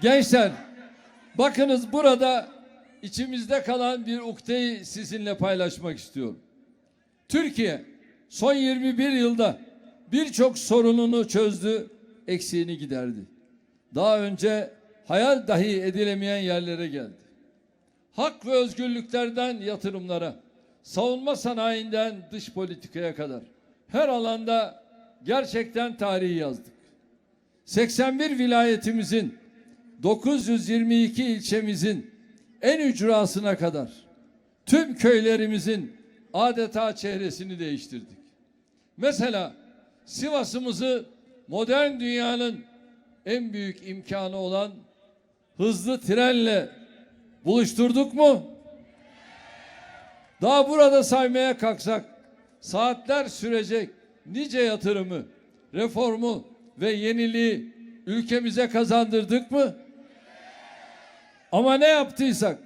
Gençler, bakınız burada içimizde kalan bir ukdeyi sizinle paylaşmak istiyorum. Türkiye son 21 yılda birçok sorununu çözdü, eksiğini giderdi. Daha önce hayal dahi edilemeyen yerlere geldi. Hak ve özgürlüklerden yatırımlara, savunma sanayinden dış politikaya kadar her alanda gerçekten tarihi yazdık. 81 vilayetimizin 922 ilçemizin en ücrasına kadar tüm köylerimizin adeta çehresini değiştirdik. Mesela Sivas'ımızı modern dünyanın en büyük imkanı olan hızlı trenle buluşturduk mu? Daha burada saymaya kalksak saatler sürecek nice yatırımı, reformu ve yeniliği ülkemize kazandırdık mı? Ama ne yaptıysak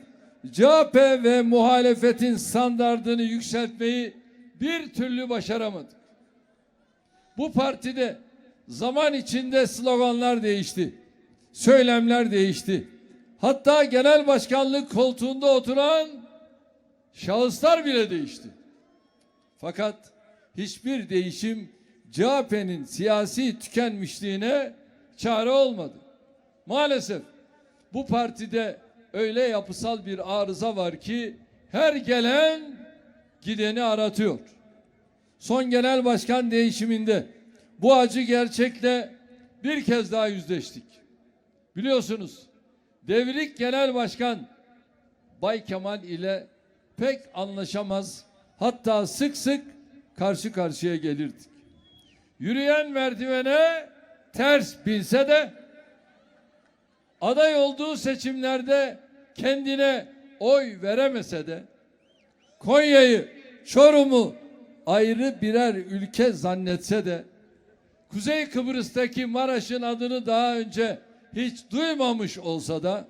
CHP ve muhalefetin standardını yükseltmeyi bir türlü başaramadık. Bu partide zaman içinde sloganlar değişti. Söylemler değişti. Hatta genel başkanlık koltuğunda oturan şahıslar bile değişti. Fakat hiçbir değişim CHP'nin siyasi tükenmişliğine çare olmadı. Maalesef bu partide öyle yapısal bir arıza var ki her gelen gideni aratıyor. Son genel başkan değişiminde bu acı gerçekle bir kez daha yüzleştik. Biliyorsunuz devrik genel başkan Bay Kemal ile pek anlaşamaz hatta sık sık karşı karşıya gelirdik. Yürüyen merdivene ters binse de aday olduğu seçimlerde kendine oy veremese de Konya'yı, Çorum'u ayrı birer ülke zannetse de Kuzey Kıbrıs'taki Maraş'ın adını daha önce hiç duymamış olsa da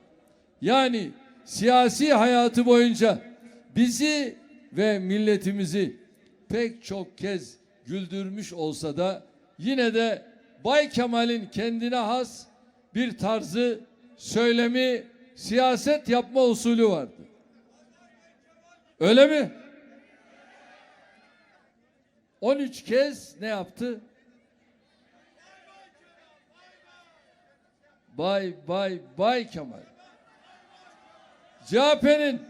yani siyasi hayatı boyunca bizi ve milletimizi pek çok kez güldürmüş olsa da yine de Bay Kemal'in kendine has bir tarzı, söylemi, siyaset yapma usulü vardı. Öyle mi? 13 kez ne yaptı? Bay bay bay Kemal. CHP'nin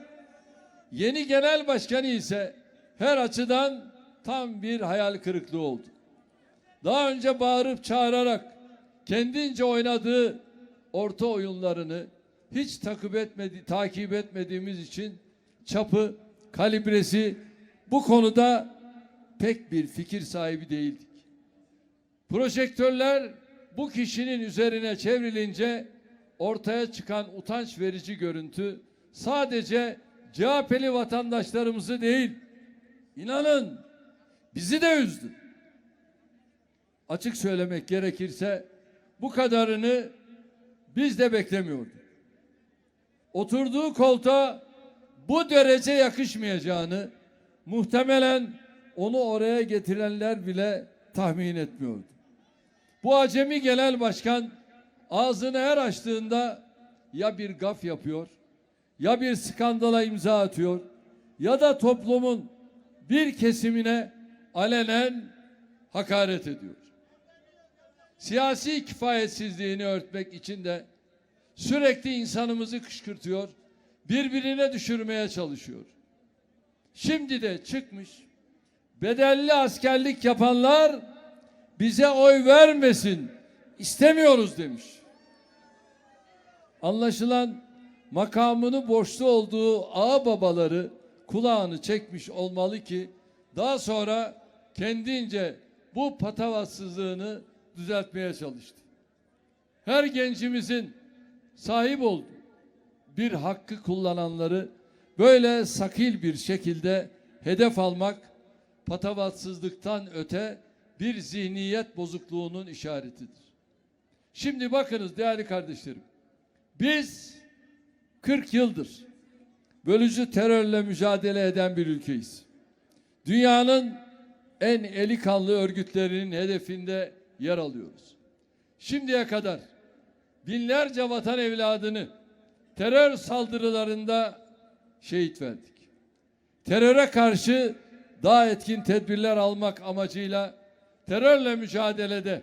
yeni genel başkanı ise her açıdan tam bir hayal kırıklığı oldu. Daha önce bağırıp çağırarak kendince oynadığı orta oyunlarını hiç takip etmedi, takip etmediğimiz için çapı, kalibresi bu konuda pek bir fikir sahibi değildik. Projektörler bu kişinin üzerine çevrilince ortaya çıkan utanç verici görüntü sadece CHP'li vatandaşlarımızı değil, inanın bizi de üzdü. Açık söylemek gerekirse bu kadarını biz de beklemiyorduk. Oturduğu koltuğa bu derece yakışmayacağını muhtemelen onu oraya getirenler bile tahmin etmiyordu. Bu acemi genel başkan ağzını her açtığında ya bir gaf yapıyor, ya bir skandala imza atıyor, ya da toplumun bir kesimine alenen hakaret ediyor. Siyasi kifayetsizliğini örtmek için de sürekli insanımızı kışkırtıyor, birbirine düşürmeye çalışıyor. Şimdi de çıkmış, bedelli askerlik yapanlar bize oy vermesin, istemiyoruz demiş. Anlaşılan makamını borçlu olduğu ağa babaları kulağını çekmiş olmalı ki daha sonra kendince bu patavatsızlığını düzeltmeye çalıştı. Her gencimizin sahip olduğu bir hakkı kullananları böyle sakil bir şekilde hedef almak patavatsızlıktan öte bir zihniyet bozukluğunun işaretidir. Şimdi bakınız değerli kardeşlerim. Biz 40 yıldır bölücü terörle mücadele eden bir ülkeyiz. Dünyanın en eli kanlı örgütlerinin hedefinde yer alıyoruz. Şimdiye kadar binlerce vatan evladını terör saldırılarında şehit verdik. Teröre karşı daha etkin tedbirler almak amacıyla terörle mücadelede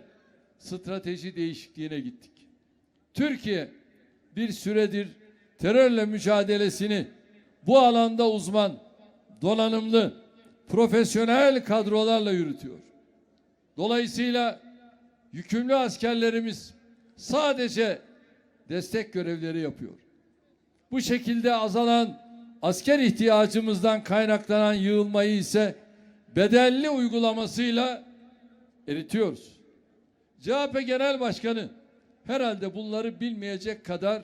strateji değişikliğine gittik. Türkiye bir süredir terörle mücadelesini bu alanda uzman, donanımlı, profesyonel kadrolarla yürütüyor. Dolayısıyla yükümlü askerlerimiz sadece destek görevleri yapıyor. Bu şekilde azalan asker ihtiyacımızdan kaynaklanan yığılmayı ise bedelli uygulamasıyla eritiyoruz. CHP Genel Başkanı herhalde bunları bilmeyecek kadar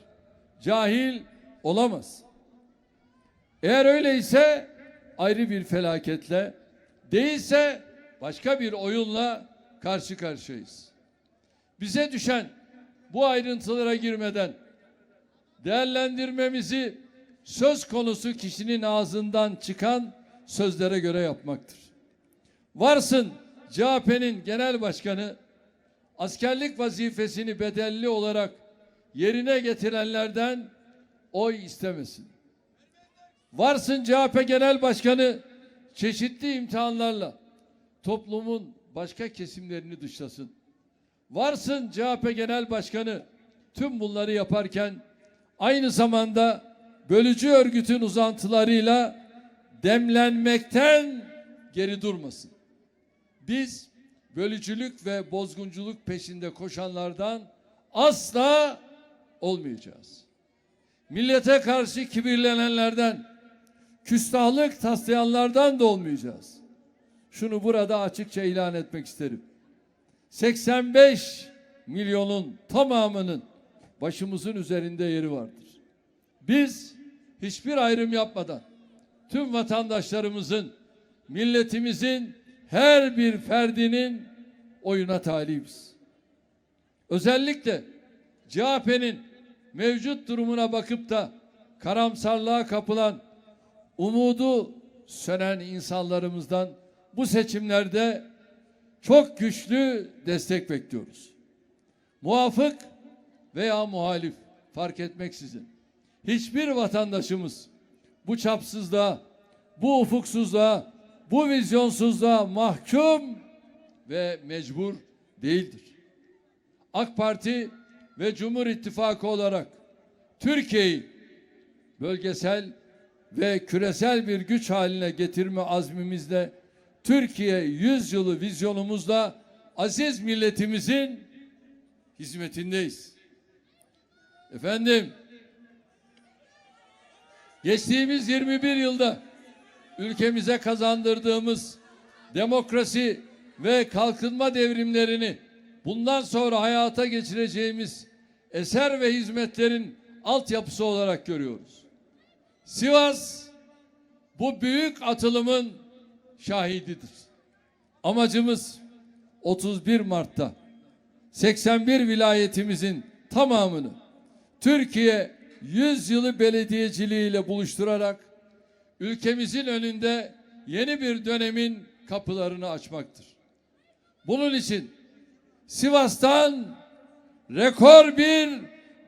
cahil olamaz. Eğer öyleyse ayrı bir felaketle, değilse başka bir oyunla karşı karşıyayız. Bize düşen bu ayrıntılara girmeden değerlendirmemizi söz konusu kişinin ağzından çıkan sözlere göre yapmaktır. Varsın CHP'nin genel başkanı askerlik vazifesini bedelli olarak yerine getirenlerden oy istemesin. Varsın CHP Genel Başkanı çeşitli imtihanlarla toplumun başka kesimlerini dışlasın. Varsın CHP Genel Başkanı tüm bunları yaparken aynı zamanda bölücü örgütün uzantılarıyla demlenmekten geri durmasın. Biz bölücülük ve bozgunculuk peşinde koşanlardan asla olmayacağız. Millete karşı kibirlenenlerden, küstahlık taslayanlardan da olmayacağız. Şunu burada açıkça ilan etmek isterim. 85 milyonun tamamının başımızın üzerinde yeri vardır. Biz hiçbir ayrım yapmadan tüm vatandaşlarımızın, milletimizin her bir ferdinin oyuna talibiz. Özellikle CHP'nin mevcut durumuna bakıp da karamsarlığa kapılan, umudu sönen insanlarımızdan bu seçimlerde çok güçlü destek bekliyoruz. Muafık veya muhalif fark etmeksizin hiçbir vatandaşımız bu çapsızlığa, bu ufuksuzluğa, bu vizyonsuzluğa mahkum ve mecbur değildir. AK Parti ve Cumhur İttifakı olarak Türkiye'yi bölgesel ve küresel bir güç haline getirme azmimizle Türkiye yüzyılı vizyonumuzla aziz milletimizin hizmetindeyiz. Efendim geçtiğimiz 21 yılda ülkemize kazandırdığımız demokrasi ve kalkınma devrimlerini bundan sonra hayata geçireceğimiz eser ve hizmetlerin altyapısı olarak görüyoruz. Sivas bu büyük atılımın şahididir. Amacımız 31 Mart'ta 81 vilayetimizin tamamını Türkiye 100 yılı belediyeciliğiyle buluşturarak ülkemizin önünde yeni bir dönemin kapılarını açmaktır. Bunun için Sivas'tan rekor bir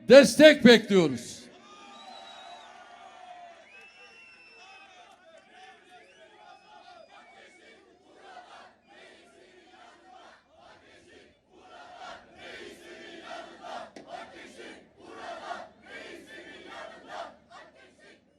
destek bekliyoruz.